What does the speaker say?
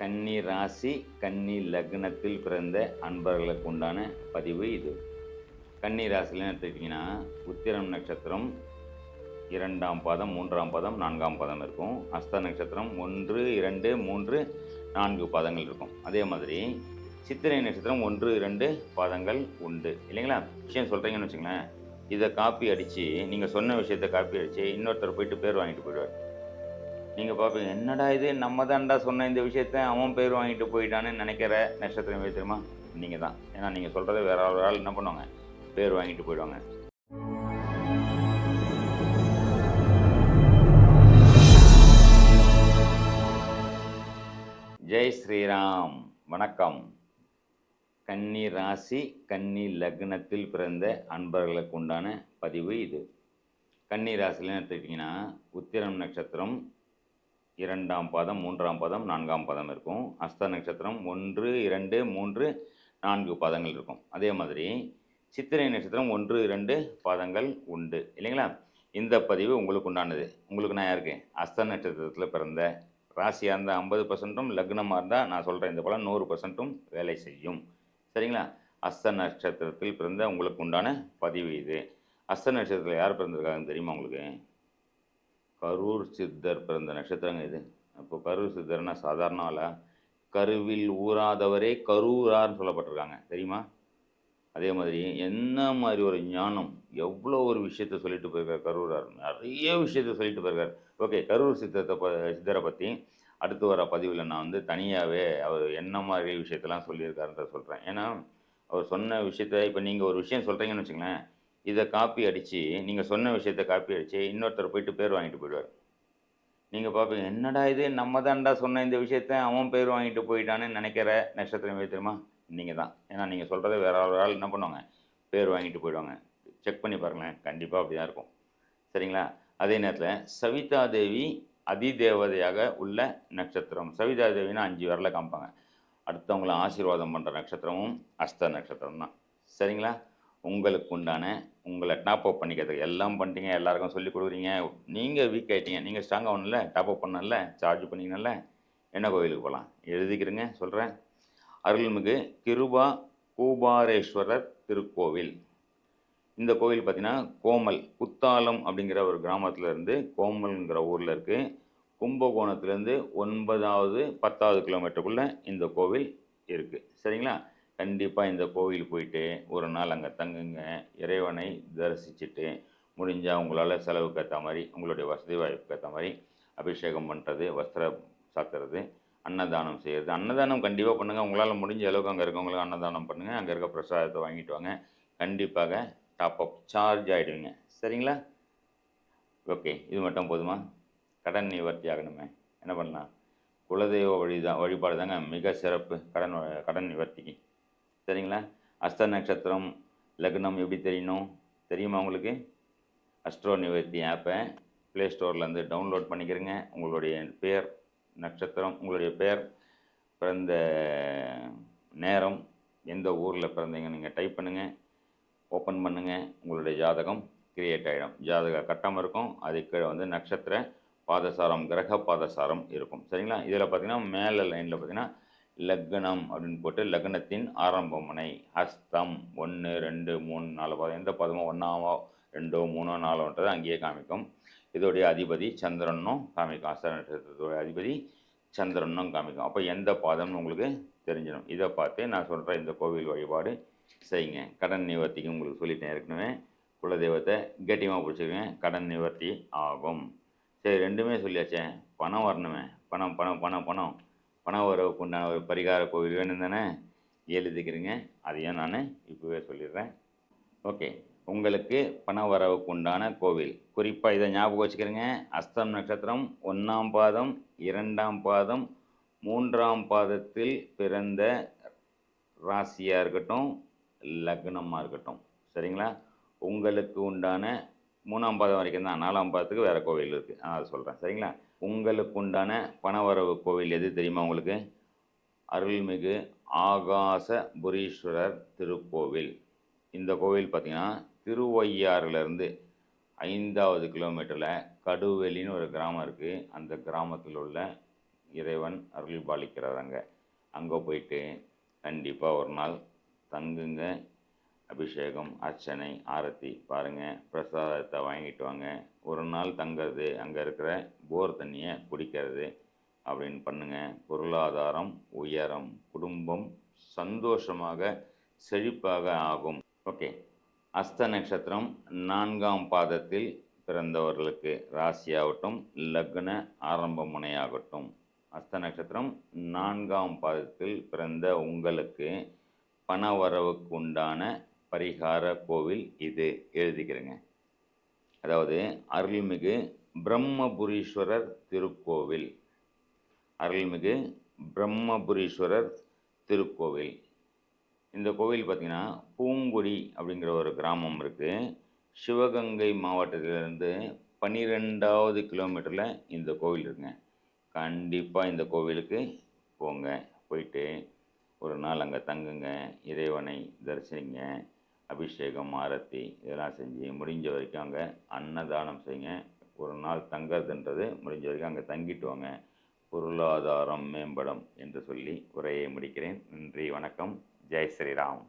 கன்னி ராசி கன்னி லக்னத்தில் பிறந்த அன்பர்களுக்கு உண்டான பதிவு இது. கன்னி ராசியில் எடுத்துக்கிட்டிங்கன்னா உத்திரம் நட்சத்திரம் இரண்டாம் பாதம் மூன்றாம் பாதம் நான்காம் பாதம் இருக்கும். அஸ்த நட்சத்திரம் ஒன்று இரண்டு மூன்று நான்கு பாதங்கள் இருக்கும். அதே மாதிரி சித்திரை நட்சத்திரம் ஒன்று இரண்டு பாதங்கள் உண்டு. இல்லைங்களா? விஷயம் சொல்கிறீங்கன்னு வச்சுங்களேன். இதை காப்பி அடித்து நீங்கள் சொன்ன விஷயத்தை காப்பி அடித்து இன்னொருத்தர் போயிட்டு பேர் வாங்கிட்டு போயிடுவார். நீங்கள் பார்ப்பீங்க என்னடா இது? நம்ம தான்டா சொன்ன இந்த விஷயத்த அவன் பேர் வாங்கிட்டு போயிட்டான்னு நினைக்கிற நட்சத்திரம் தெரியுமா? நீங்கள் தான் ஏன்னா நீங்கள் சொல்கிறத வேற ஒரு ஆள் என்ன பண்ணுவாங்க? பேர் வாங்கிட்டு போயிடுவாங்க. ஜெய் ஸ்ரீராம். வணக்கம். கன்னி ராசி கன்னி லக்னத்தில் பிறந்த அன்பர்களுக்கு உண்டான பதிவு இது. கன்னி ராசியில் எடுத்துக்கிட்டிங்கன்னா உத்திரம் நட்சத்திரம் இரண்டாம் பாதம் மூன்றாம் பாதம் நான்காம் பாதம் இருக்கும். அஸ்த நட்சத்திரம் ஒன்று இரண்டு மூன்று நான்கு பாதங்கள் இருக்கும். அதே மாதிரி சித்திரை நட்சத்திரம் ஒன்று இரண்டு பாதங்கள் உண்டு. இல்லைங்களா? இந்த பதிவு உங்களுக்கு உண்டானது. உங்களுக்கு நான் யாருக்கு? அஸ்த நட்சத்திரத்தில் பிறந்த ராசியாக இருந்தால் ஐம்பது பர்சன்ட்டும் லக்னமாக இருந்தால் நான் சொல்கிறேன் இந்த பலம் நூறு பர்சன்ட்டும் வேலை செய்யும். சரிங்களா? அஸ்த நட்சத்திரத்தில் பிறந்த உங்களுக்கு உண்டான பதிவு இது. அஸ்த நட்சத்திரத்தில் யார் பிறந்திருக்காங்கன்னு தெரியுமா உங்களுக்கு? கரூர் சித்தர் பிறந்த நட்சத்திரங்க இது. அப்போ கரூர் சித்தர்னா சாதாரணால கருவில் ஊறாதவரே கரூரார்னு சொல்லப்பட்டிருக்காங்க. தெரியுமா? அதே மாதிரி என்ன மாதிரி ஒரு ஞானம் எவ்வளோ ஒரு விஷயத்த சொல்லிட்டு போயிருக்கார் கரூரார். நிறைய விஷயத்த சொல்லிட்டு போயிருக்கார். ஓகே கரூர் சித்தத்தை ப சித்தரை பற்றி அடுத்து வர பதிவில் நான் வந்து தனியாகவே அவர் என்ன மாதிரி விஷயத்தெல்லாம் சொல்லியிருக்காருன்ற சொல்கிறேன் ஏன்னா அவர் சொன்ன விஷயத்த இப்போ நீங்கள் ஒரு விஷயம் சொல்கிறீங்கன்னு வச்சுங்களேன் இதை காப்பி அடித்து நீங்கள் சொன்ன விஷயத்த காப்பி அடித்து இன்னொருத்தர் போயிட்டு பேர் வாங்கிட்டு போயிடுவார். நீங்கள் பார்ப்பீங்க என்னடா இது? நம்ம தான்டா சொன்ன இந்த விஷயத்த அவன் பேர் வாங்கிட்டு போயிட்டான்னு நினைக்கிற நட்சத்திரம் எது தெரியுமா? நீங்கள் தான். ஏன்னா நீங்கள் சொல்கிறத வேற ஒரு ஆள் என்ன பண்ணுவாங்க? பேர் வாங்கிட்டு போயிடுவாங்க. செக் பண்ணி பாருங்களேன். கண்டிப்பாக அப்படி தான் இருக்கும். சரிங்களா? அதே நேரத்தில் சவிதா தேவி அதிதேவதையாக உள்ள நட்சத்திரம். சவிதா தேவினா அஞ்சு வரல காமிப்பாங்க. அடுத்தவங்கள ஆசீர்வாதம் பண்ணுற நட்சத்திரமும் அஸ்த நட்சத்திரம் தான் சரிங்களா? உங்களுக்கு உண்டான உங்களை டாப் அப் பண்ணிக்கிறதுக்கு எல்லாம் பண்ணிட்டீங்க எல்லாருக்கும் சொல்லி கொடுக்குறீங்க. நீங்கள் வீக் ஆகிட்டீங்க நீங்கள் ஸ்ட்ராங் ஆகணும்ல டாப் அப் பண்ணல சார்ஜ் பண்ணிக்கணும்ல என்ன கோவிலுக்கு போகலாம் எழுதிக்கிறேங்க சொல்கிறேன் அருள்மிகு கிருபா கூபாரேஸ்வரர் திருக்கோவில். இந்த கோவில் பார்த்திங்கன்னா கோமல் குத்தாலம் அப்படிங்கிற ஒரு கிராமத்தில் இருந்து கோமல்ங்கிற ஊரில் இருக்குது கும்பகோணத்துலேருந்து ஒன்பதாவது பத்தாவது கிலோமீட்டருக்குள்ளே இந்த கோவில் இருக்குது சரிங்களா? கண்டிப்பாக இந்த கோவில் போயிட்டு ஒரு நாள் அங்கே தங்குங்க. இறைவனை தரிசிச்சுட்டு முடிஞ்சால் உங்களால் செலவுக்கு ஏற்ற மாதிரி உங்களுடைய வசதி வாய்ப்புக்கு ஏற்ற மாதிரி அபிஷேகம் பண்ணுறது வஸ்திரம் சாத்துறது அன்னதானம் செய்கிறது அன்னதானம் கண்டிப்பாக பண்ணுங்கள் உங்களால் முடிஞ்ச அளவுக்கு அங்கே இருக்கவங்களுக்கு அன்னதானம் பண்ணுங்கள் அங்கே இருக்க பிரசாதத்தை வாங்கிட்டு வாங்க. கண்டிப்பாக டாப் அப் சார்ஜ் ஆகிடுவீங்க சரிங்களா? ஓகே இது மட்டும் போதுமா? கடன் நிவர்த்தி ஆகணுமே. என்ன பண்ணலாம்? குலதெய்வ வழி தான் வழிபாடு தாங்க மிக சிறப்பு. கடன் கடன் நிவர்த்திக்கு. அஸ்த நட்சத்திரம் லக்னம் எப்படி தெரியணும்? தெரியுமா உங்களுக்கு? அஸ்ட்ரோ நிவர்த்தி ஆப்பை ப்ளே ஸ்டோர்லேருந்து டவுன்லோட் பண்ணிக்கிறங்க. உங்களுடைய பேர் நட்சத்திரம் உங்களுடைய பேர் பிறந்த நேரம் எந்த ஊரில் பிறந்தீங்க நீங்கள் டைப் பண்ணுங்கள் ஓப்பன் பண்ணுங்கள் உங்களுடைய ஜாதகம் கிரியேட் ஆகிடும் ஜாதக கட்டம் இருக்கும். அதுக்கு கீழே வந்து நட்சத்திர பாதசாரம் கிரக பாதசாரம் இருக்கும். சரிங்களா? இதில் பார்த்தீங்கன்னா மேலே லைனில் பார்த்தீங்கன்னா லக்னம் அப்படின்னு போட்டு லக்னத்தின் ஆரம்ப முனை ஹஸ்தம் ஒன்று ரெண்டு மூணு நாலு பதம் எந்த பதமோ ஒன்றாவோ ரெண்டோ மூணோ நாலோன்றது அங்கேயே காமிக்கும். இதோடைய அதிபதி சந்திரனும் காமிக்கும். அஸ்த நட்சத்திரத்தோடைய அதிபதி சந்திரனும் காமிக்கும். அப்போ எந்த பாதம்னு உங்களுக்கு தெரிஞ்சிடும். இதை பார்த்து நான் சொல்கிற இந்த கோவில் வழிபாடு செய்யுங்க. கடன் நிவர்த்திக்கு உங்களுக்கு சொல்லிட்டேன் ஏற்கனவே. குலதெய்வத்தை கெட்டியமாக பிடிச்சிருங்க கடன் நிவர்த்தி ஆகும். சரி ரெண்டுமே சொல்லியாச்சே. பணம் வரணுமே. பணம் பணம் பணம் பணம். பணவரவுக்கு உண்டான ஒரு பரிகார கோவில் வேணும் தானே? எழுதிக்கிறீங்க அதையும் நான் இப்போவே சொல்லிடுறேன். ஓகே. உங்களுக்கு பண வரவுக்கு உண்டான கோவில். குறிப்பாக இதை ஞாபகம் வச்சுக்கிறேங்க. அஸ்தம் நட்சத்திரம் ஒன்றாம் பாதம் இரண்டாம் பாதம் மூன்றாம் பாதத்தில் பிறந்த ராசியாக இருக்கட்டும் லக்னமாக இருக்கட்டும். சரிங்களா? உங்களுக்கு உண்டான மூணாம் பாதம் வரைக்கும் தான் நாலாம் பாதத்துக்கு வேறு கோவில் இருக்குது நான் அதை சொல்கிறேன் சரிங்களா? உங்களுக்கு உண்டான பணவரவு கோவில் எது தெரியுமா உங்களுக்கு? அருள்மிகு ஆகாச புரீஸ்வரர் திருக்கோவில். இந்த கோவில் பார்த்திங்கன்னா திருவையாறுலேருந்து ஐந்தாவது கிலோமீட்டரில் கடுவெளின்னு ஒரு கிராமம் இருக்குது அந்த கிராமத்தில் உள்ள இறைவன் அருள் பாலிக்கிறார் அங்கே. அங்கே போயிட்டு கண்டிப்பாக ஒரு நாள் தங்குங்க. அபிஷேகம் அர்ச்சனை ஆரத்தி பாருங்கள் பிரசாதத்தை வாங்கிட்டு வாங்க. ஒரு நாள் தங்கிறது அங்கே இருக்கிற போர் தண்ணியை குடிக்கிறது அப்படின்னு பண்ணுங்கள் பொருளாதாரம் உயரம் குடும்பம் சந்தோஷமாக செழிப்பாக ஆகும். ஓகே. அஸ்த நட்சத்திரம் நான்காம் பாதத்தில் பிறந்தவர்களுக்கு ராசியாகட்டும் லக்ன ஆரம்ப முனையாகட்டும் அஸ்த நட்சத்திரம் நான்காம் பாதத்தில் பிறந்த உங்களுக்கு பணவரவுக்கு உண்டான பரிகார கோவில் இது எழுதிக்கிறேங்க அதாவது அருள்மிகு பிரம்மபுரீஸ்வரர் திருக்கோவில். அருள்மிகு பிரம்மபுரீஸ்வரர் திருக்கோவில். இந்த கோவில் பார்த்திங்கன்னா பூங்குடி அப்படிங்கிற ஒரு கிராமம் இருக்குது சிவகங்கை மாவட்டத்திலிருந்து பன்னிரெண்டாவது கிலோமீட்டரில் இந்த கோவில் இருக்குங்க. கண்டிப்பாக இந்த கோவிலுக்கு போங்க. போயிட்டு ஒரு நாள் அங்கே தங்குங்க. இறைவனை தரிசனிங்க அபிஷேகம் ஆரத்தி இதெல்லாம் செஞ்சு முடிஞ்ச வரைக்கும் அங்கே அன்னதானம் செய்யுங்க. ஒரு நாள் தங்கறதுன்றது முடிஞ்ச வரைக்கும் அங்கே தங்கிட்டு வாங்க பொருளாதாரம் மேம்படும் என்று சொல்லி உரையை முடிக்கிறேன். நன்றி வணக்கம். ஜெய் ஸ்ரீராம்.